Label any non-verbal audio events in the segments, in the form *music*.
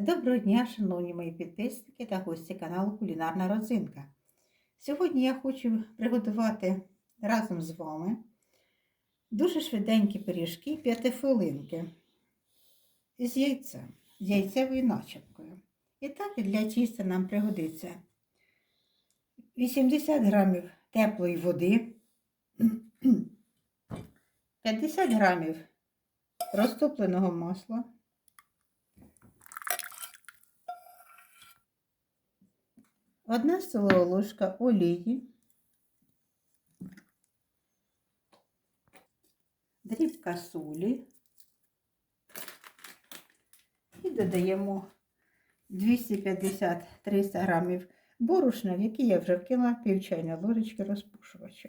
Доброго дня, шановні мої підписники та гості каналу Кулінарна Родзинка. Сьогодні я хочу приготувати разом з вами дуже швиденькі пиріжки п'ятихвилинки з яйцем, з яйцевою начинкою. І так для тіста нам пригодиться 80 грамів теплої води, *clears throat* 50 грамів розтопленого масла. Одна столова ложка олії, дрібка солі і додаємо 250-300 грамів борошна, в який я вже вкинула пів чайної ложечки розпушувача.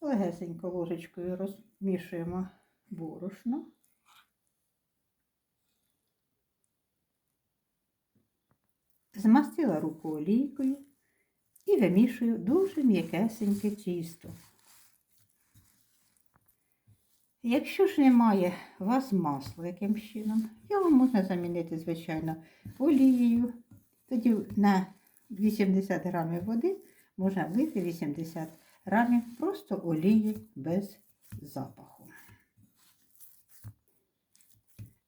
Легесенько ложечкою розмішуємо борошно. Змастила руку олійкою і вимішую дуже м'якесеньке тісто. Якщо ж немає у вас масла яким чином, його можна замінити, звичайно, олією. Тоді на 80 грамів води можна влити 80 грамів просто олії без запаху.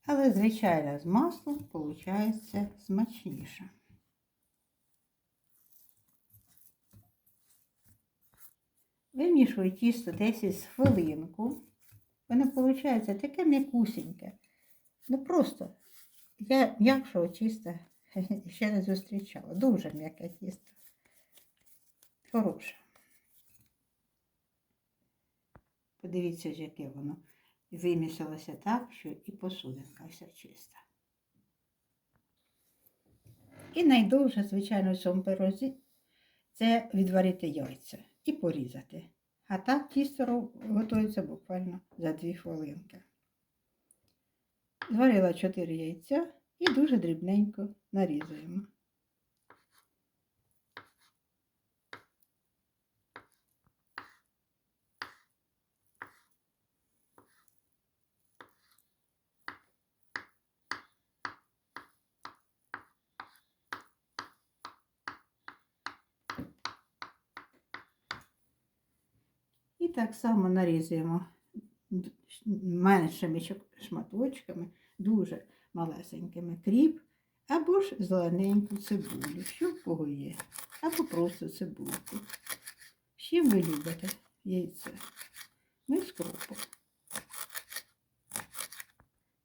Але, звичайно, з маслом виходить смачніше. Вимішую тісто десь із хвилинку. Воно виходить таке м'якусіньке. Ну просто я м'якшого тіста *laughs* ще не зустрічала. Дуже м'яке тісто. Хороше. Подивіться, яке воно вимісилося так, що і посудинка вся чиста. І найдовше, звичайно, в цьому пирозі це відварити яйця і порізати. А так тісто готується буквально за 2 хвилинки. Зварила 4 яйця і дуже дрібненько нарізуємо. І так само нарізуємо меншими шматочками, дуже малесенькими кріп, або ж зелененьку цибулю, що в кого є, або просто цибульку. Ще ви любите яйце. Ми з кропом.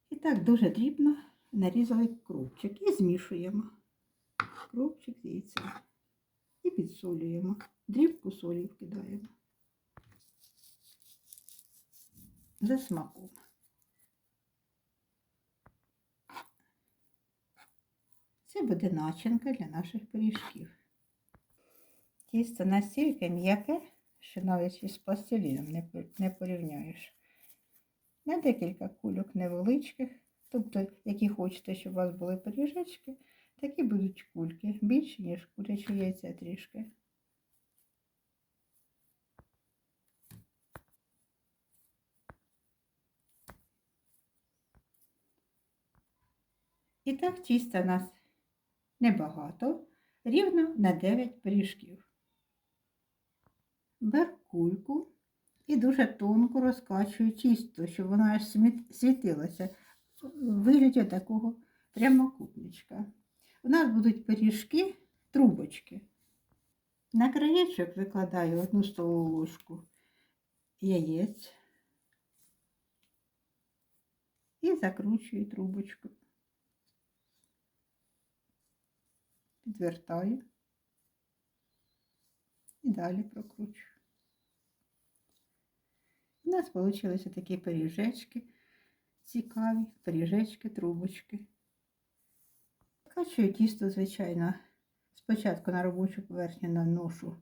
І так дуже дрібно нарізали крупчик і змішуємо крупчик з яйцем. І підсолюємо. Дрібку солі вкидаємо. За смаком. Це буде начинка для наших пиріжків. Тісто настільки м'яке, що навіть із пластиліном не порівняєш. На декілька кульок невеличких, тобто, які хочете, щоб у вас були пиріжечки, такі будуть кульки, більші, ніж курячі яйця трішки. І так тіста нас небагато, рівно на 9 пиріжків. Беру кульку і дуже тонко розкачую тісто, щоб воно аж світилося в вигляді такого прямокутничка. У нас будуть пиріжки, трубочки. На краєчок викладаю одну столову ложку яєць і закручую трубочку. Підвертаю і далі прокручую. У нас вийшли такі пиріжечки, цікаві, пиріжечки, трубочки. Качую тісто, звичайно, спочатку на робочу поверхню наношу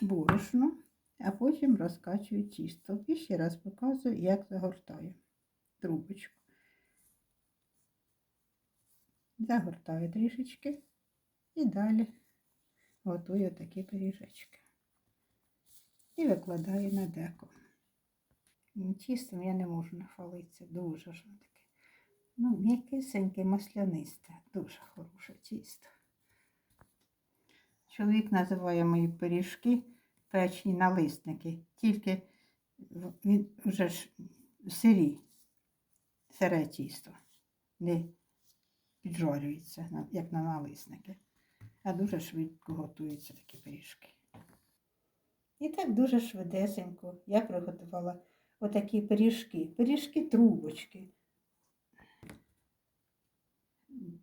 борошно, а потім розкачую тісто. І ще раз показую, як загортаю трубочку. Загортаю трішечки. І далі готую такі пиріжечки. І викладаю на деко. Тістом я не можу нахвалитися, дуже ж таке. Ну, м'якесеньке, маслянисте, дуже хороше тісто. Чоловік називає мої пиріжки печені налисники, тільки він вже ж сирі, сире тісто, не піджарюється, на- як на налисники. А дуже швидко готуються такі пиріжки. І так дуже швидесенько я приготувала отакі пиріжки, пиріжки-трубочки.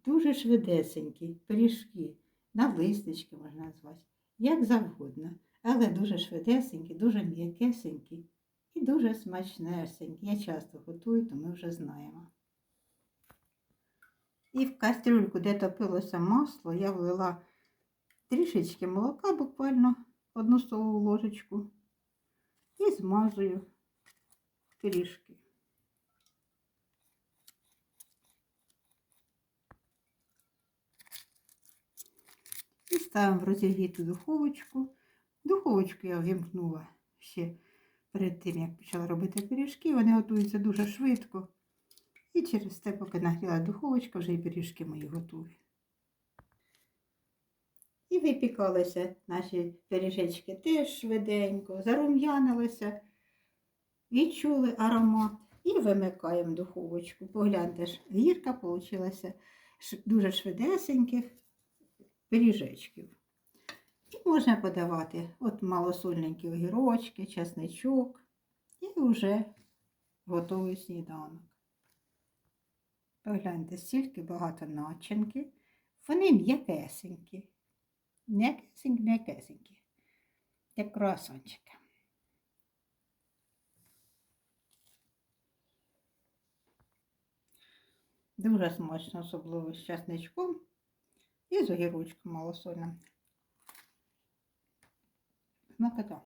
Дуже швидесенькі пиріжки, налиснички можна назвати, як завгодно, але дуже швидесенькі, дуже м'якесенькі і дуже смачнесенькі. Я часто готую, то ми вже знаємо. І в кастрюльку, де топилося масло, я влила трішечки молока, буквально одну столову ложечку, і змазую пиріжки. І ставимо в розігріту духовочку. Духовочку я вімкнула ще перед тим, як почала робити пиріжки. Вони готуються дуже швидко. І через те, поки нагріла духовочка, вже і пиріжки мої готові. І випікалися наші пиріжечки теж швиденько, зарум'янилися, відчули аромат і вимикаємо духовочку. Погляньте ж, гірка вийшла дуже швидесеньких пиріжечків. І можна подавати от малосольненькі огірочки, чесничок і вже готовий сніданок. Погляньте, стільки багато начинки. Вони м'якесенькі. М'якесенькі, м'якесенькі. Як круасанчики. Дуже смачно, особливо з часничком і з огірочком малосольним. Смакота.